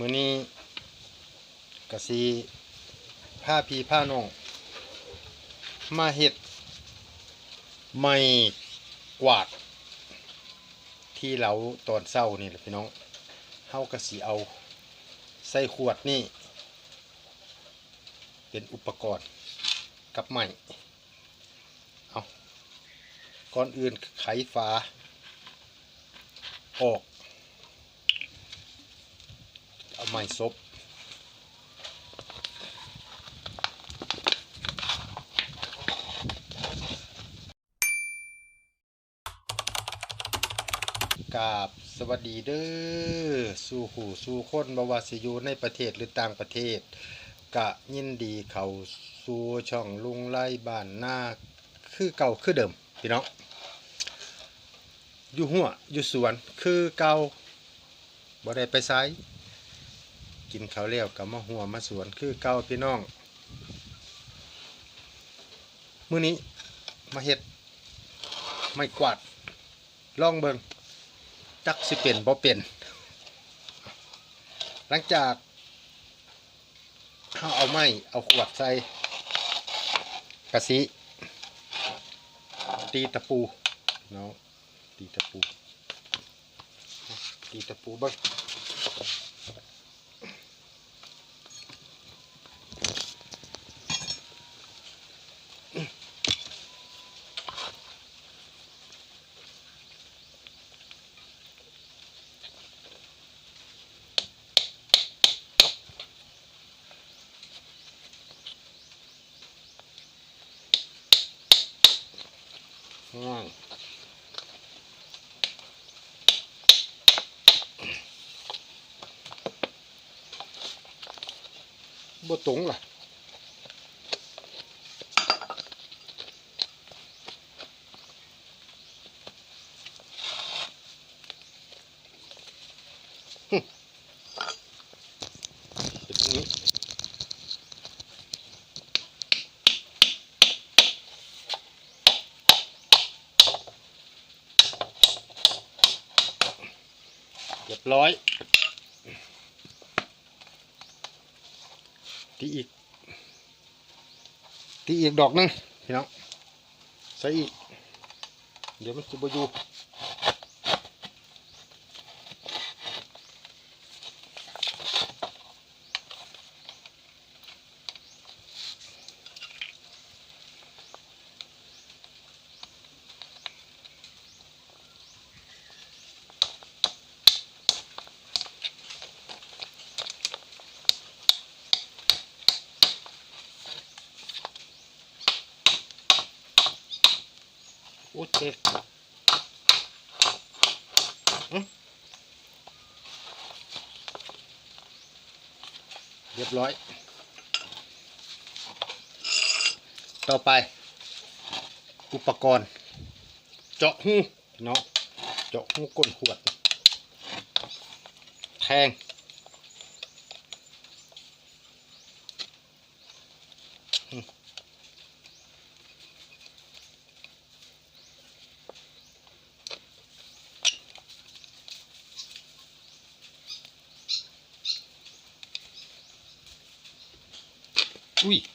มือนี้กะสิผ้าพีผ้าน้อง มาเฮ็ดไม่กวาด ที่เราตอนเช้านี่แหละพี่น้องเฮาก็สิเอาใส่ขวดนี่ เป็นอุปกรณ์กับไม้เอาก่อนอื่นไขฝาออก เอาไม้ซบกาบสวัสดีเด้อสู่หูสู่คนบวาสิอยู่ในประเทศหรือต่างประเทศ กะยินดีเขาสู่ช่องลุงไล่บ้านหน้าคือเก่าคือเดิมพี่น้องอยู่หัวอยู่สวนคือเก่าบ่ได้ไปไส กินข้าวแล้วก็มาหัวมาสวนคือเก่าพี่น้องมื้อนี้มาเฮ็ดไม่กวาดลองเบิงจักสิเป็นบ่เป็นหลังจากเขาเอาไม้เอาขวดใส่กระสิตีตะปูเนาะตีตะปูตีตะปูบ้าง บ่ตรงล่ะเป็นอย่างนี้เรียบร้อย ตีอีก ตีอีกดอกหนึงพี่น้องใส่อีก เดี๋ยวมันจะบอยู่ โอเจ็บอื้อเรียบร้อย ต่อไป อุปกรณ์ เจาะหูเนาะ เจาะหูก้นขวด แทงอุ้ ย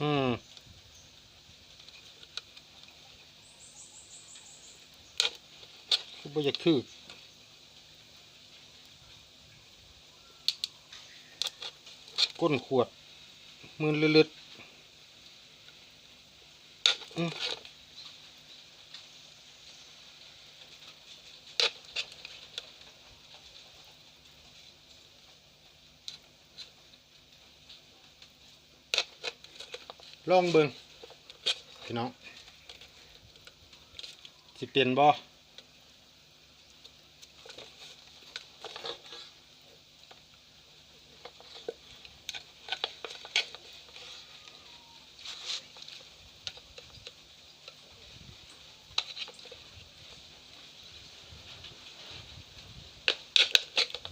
อืมบ่อยากถือก้นขวด มือเลือดๆ ลองเบิงพี่น้องสิเปลี่ยนบ่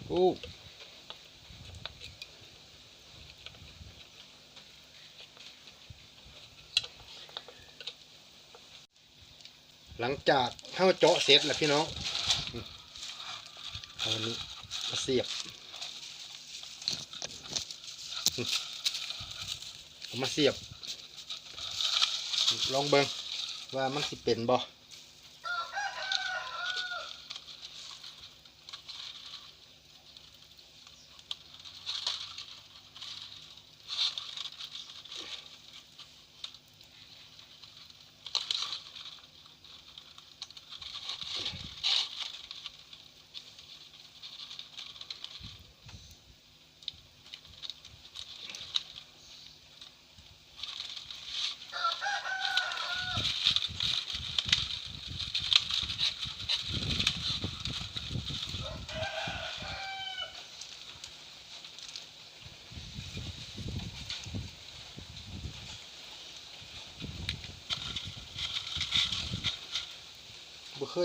โอ้ ลังจากเข้าเจาะเสร็จแล้วพี่น้องอืมเอาอันนี้มาเสียบมามาเสียบ ลองเบิงว่ามันสิเป็นบ่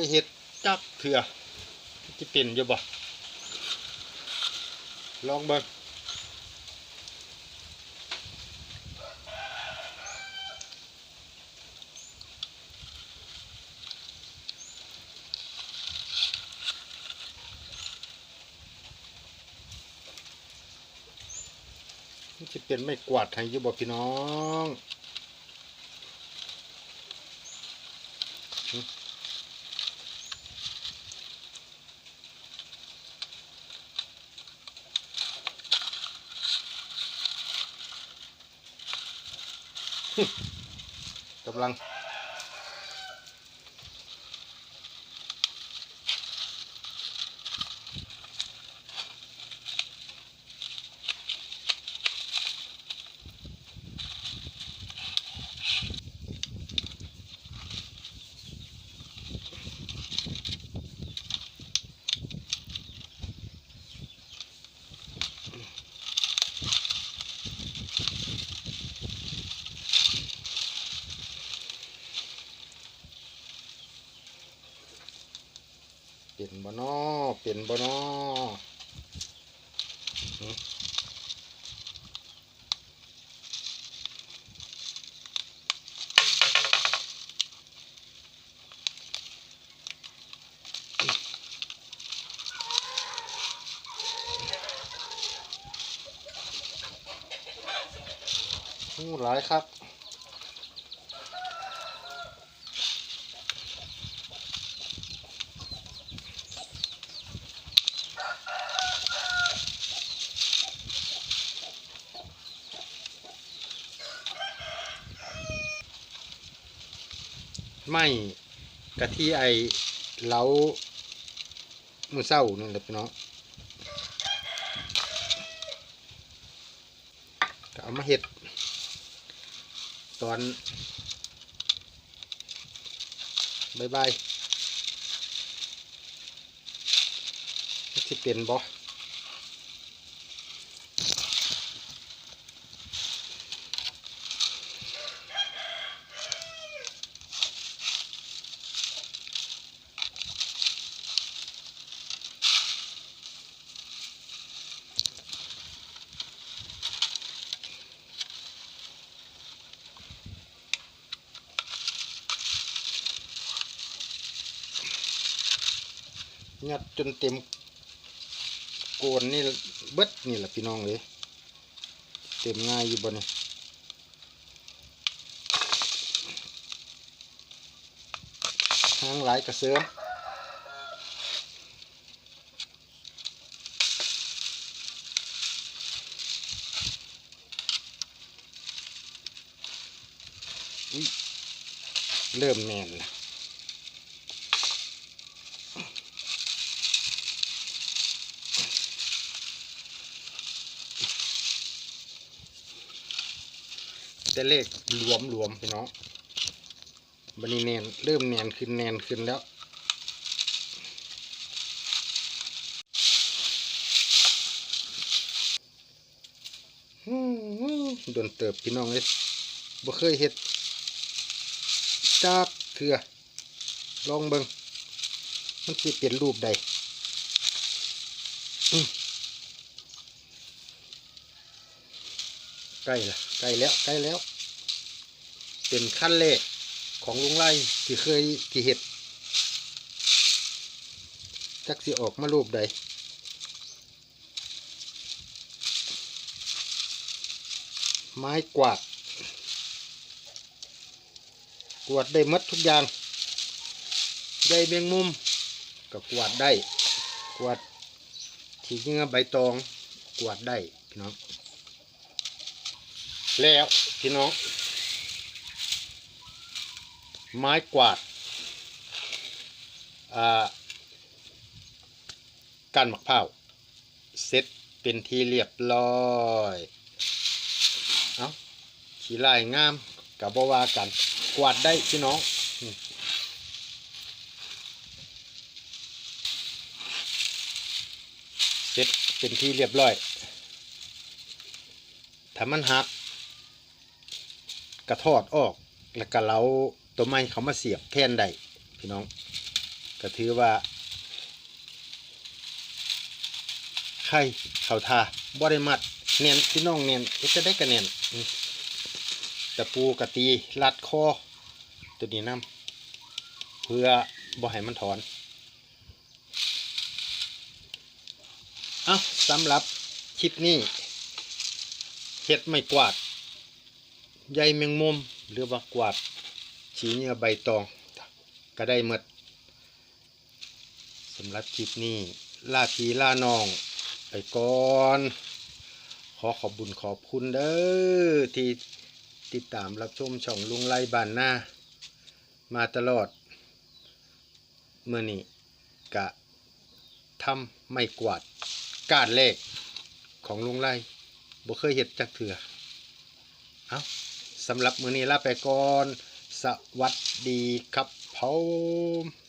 ยเฮ็ดจักเถื่อจะเป็นอยู่บ่ลองเบิ่งมันจะเป็นไม่กวาดให้อยู่บ่พี่น้อง กำลัง เป็นบ่นอเป็นบ่นออู้หลายครับ ไม่กะที่ไอเล้ามือเศร้านั่นแหละพี่น้องก็เอามาเห็ด ตอนบายบายมันสิเป็นบ่ งัดจนเต็มโกนนี่เบิดนี่แหละพี่น้องเลยเต็มง่ายอยู่บนนี้ทางหลายกระเสือเริ่มแน่นแล้ว แต่เลขรวมรวมพี่น้องบันนี้แนนเริ่มแนนขึ้นแนนขึ้นแล้วอืมโดนเติบพี่น้องเลยบ่เคยเฮ็ดจากเถื่อลองเบิงมันสิเป็นรูปใดใกล้ละใกล้แล้วใกล้แล้ว เป็นขั้นแรกของลุงไล่ที่เคยที่เฮ็ดจักสิออกมารูปใดไม้กวาด กวาดได้มัดทุกอย่างใยเบียงมุมก็กวาดได้ กวาดที่เงือใบตอง กวาดได้พี่น้อง แล้วพี่น้อง ไม้กวาดอ่ากันมะพร้าเสร็จเป็นที่เรียบร้อยเอาขี่ลายงามกับบวากัน กวาดได้พี่น้องเสร็จเป็นที่เรียบร้อยถ้ามันหักกระทอดออกแล้วก็เรา ตัวไม้เขามาเสียบแทนได้พี่น้องก็ถือว่าไข่เขาทาบ่ได้มัดเนียนพี่น้องเนียนก็จะได้กระเนียนตะปูกะตีลัดคอตัวนี้น้ำเพื่อบ่ให้มันถอนเอ้าสำหรับคลิปนี้เห็ดไม่กวาดใยแมงมุมหรือว่ากวาด ฉีเนื้อใบตองก็ได้หมดสำหรับคลิปนี้ล่าพีล่าน้อง ไปก่อน ขอขอบบุญขอบคุณเด้อที่ติดตามรับชมช่องลุงไล่บ้านหน้า มาตลอด เมื่อนี้กะทำไม่กวาดกาดเลขของลุงไล่บ่เคยเห็ดจักเถื่อเอาสำหรับมื้อนี้ลาไปก่อน สวัสดีครับผม